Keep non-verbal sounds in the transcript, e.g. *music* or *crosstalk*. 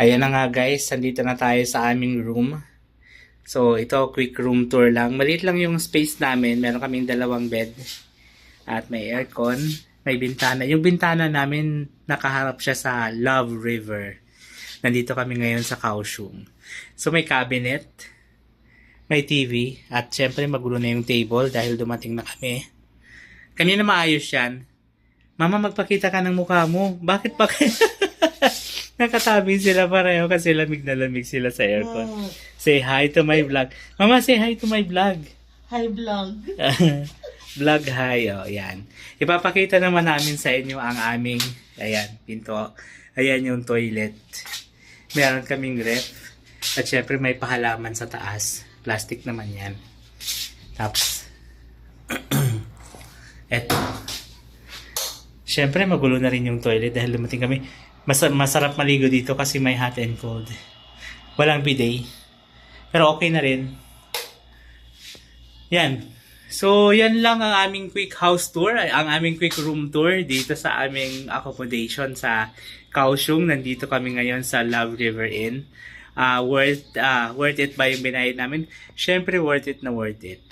Ayan na nga guys, nandito na tayo sa aming room. So, ito, quick room tour lang. Maliit lang yung space namin. Meron kaming dalawang bed. At may aircon. May bintana. Yung bintana namin, nakaharap siya sa Love River. Nandito kami ngayon sa Kaohsiung. So, may cabinet. May TV. At syempre, magulo na yung table dahil dumating na kami. Kanina maayos yan. Mama, magpakita ka ng mukha mo. Bakit pa *laughs* Nakatabi sila pareho kasi lamig na lamig sila sa aircon. Say hi to my vlog. Mama, say hi to my vlog. Hi vlog. *laughs* vlog hi, oh, yan. Ipapakita naman namin sa inyo ang aming, ayan, pinto. Ayan yung toilet. Meron kaming ref. At syempre may pahalaman sa taas. Plastic naman yan. Tapos, *clears throat* eto. Syempre magulo na rin yung toilet dahil dumating kami. Mas masarap maligo dito kasi may hot and cold. Walang bidet. Pero okay na rin. Yan. So, yan lang ang aming quick house tour, ang aming quick room tour dito sa aming accommodation sa Kaohsiung. Nandito kami ngayon sa Love River Inn. Ah, worth, ah, worth it ba yung binayad namin? Syempre, worth it na worth it.